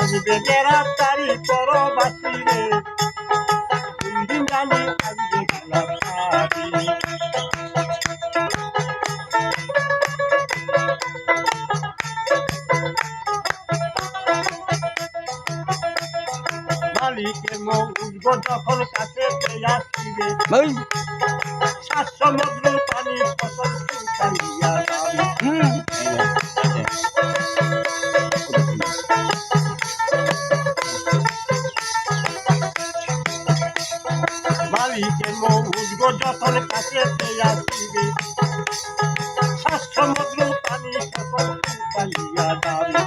আসবে বেড়া তারি পরবাসী রে দিন জানি আসবে মালিকের উঠবো যখন কাছে আসবে সাত সমুদ্র পানি ফসল মালিকের মুখ যখন কাছে পেয়ে সাত সমুদ্র পানি ফসল শুকাইয়া যাবে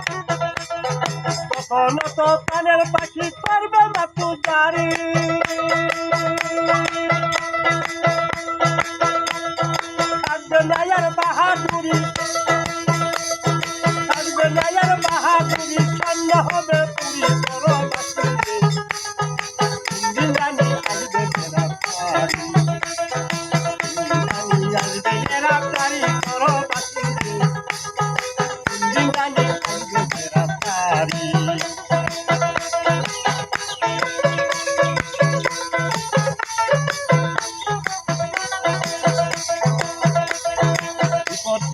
তখন তো প্রাণের পাখি করবে না জারি থাকবে বাহাদুরি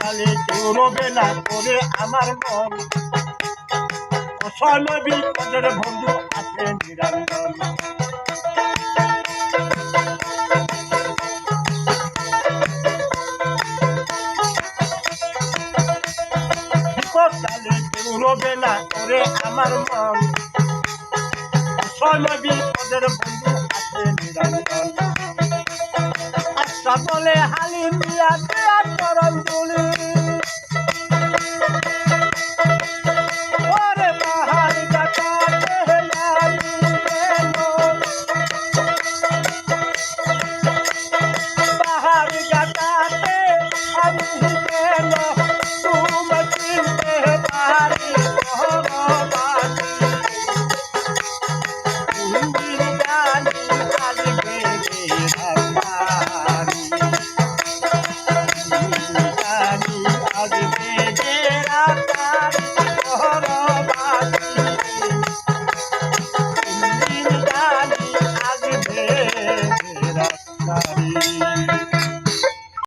বিপদকালে কেউ না করে আমার মন। অসল বিপদের বন্ধু আছে নিরঞ্জন বিপদকালে কেউ না করে আমার মন। অসল বিপদের বন্ধু আছে নিরঞ্জন আচ্ছা বলে হালি মিয়া দেয়া চরণ